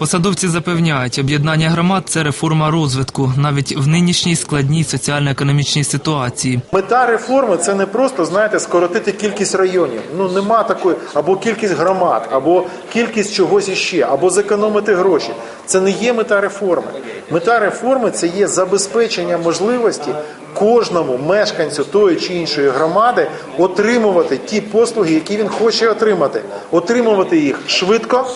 Посадовці запевняють, об'єднання громад це реформа розвитку, навіть в нинішній складній соціально-економічній ситуації. Мета реформи це не просто знаєте скоротити кількість районів. Ну нема такої або кількість громад, або кількість чогось іще, або зекономити гроші. Це не є мета реформи. Мета реформи це є забезпечення можливості кожному мешканцю тої чи іншої громади отримувати ті послуги, які він хоче отримати, отримувати їх швидко.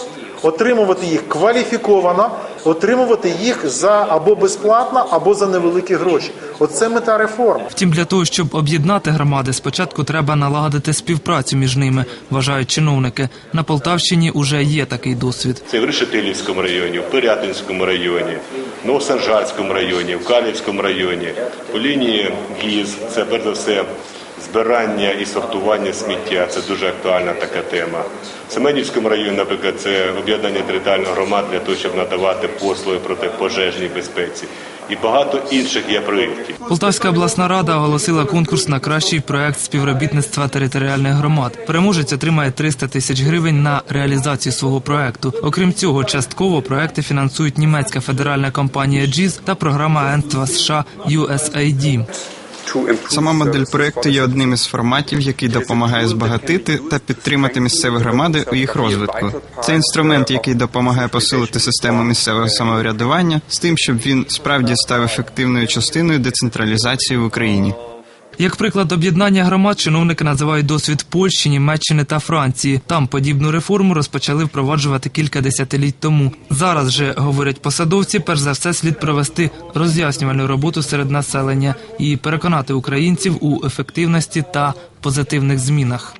Отримувати їх кваліфіковано, отримувати їх за або безплатно, або за невеликі гроші. Оце мета реформи. Втім, для того, щоб об'єднати громади, спочатку треба налагодити співпрацю між ними, вважають чиновники. На Полтавщині уже є такий досвід. Це в Решетилівському районі, в Пирятинському районі, в Новосанжарському районі, в Калівському районі, по лінії ГІЗ, це перш за все збирання і сортування сміття. Це дуже актуальна така тема. В Семенівському районі, наприклад, це об'єднання територіальних громад для того, щоб надавати послуги проти пожежній безпеці. І багато інших є проєктів. Полтавська обласна рада оголосила конкурс на кращий проект співробітництва територіальних громад. Переможець отримає 300 тисяч гривень на реалізацію свого проекту. Окрім цього, частково проекти фінансують німецька федеральна компанія GIZ та програма агентства США USAID. Сама модель проекту є одним із форматів, який допомагає збагатити та підтримати місцеві громади у їх розвитку. Це інструмент, який допомагає посилити систему місцевого самоврядування з тим, щоб він справді став ефективною частиною децентралізації в Україні. Як приклад об'єднання громад, чиновники називають досвід Польщі, Німеччини та Франції. Там подібну реформу розпочали впроваджувати кілька десятиліть тому. Зараз же говорять посадовці, перш за все слід провести роз'яснювальну роботу серед населення і переконати українців у ефективності та позитивних змінах.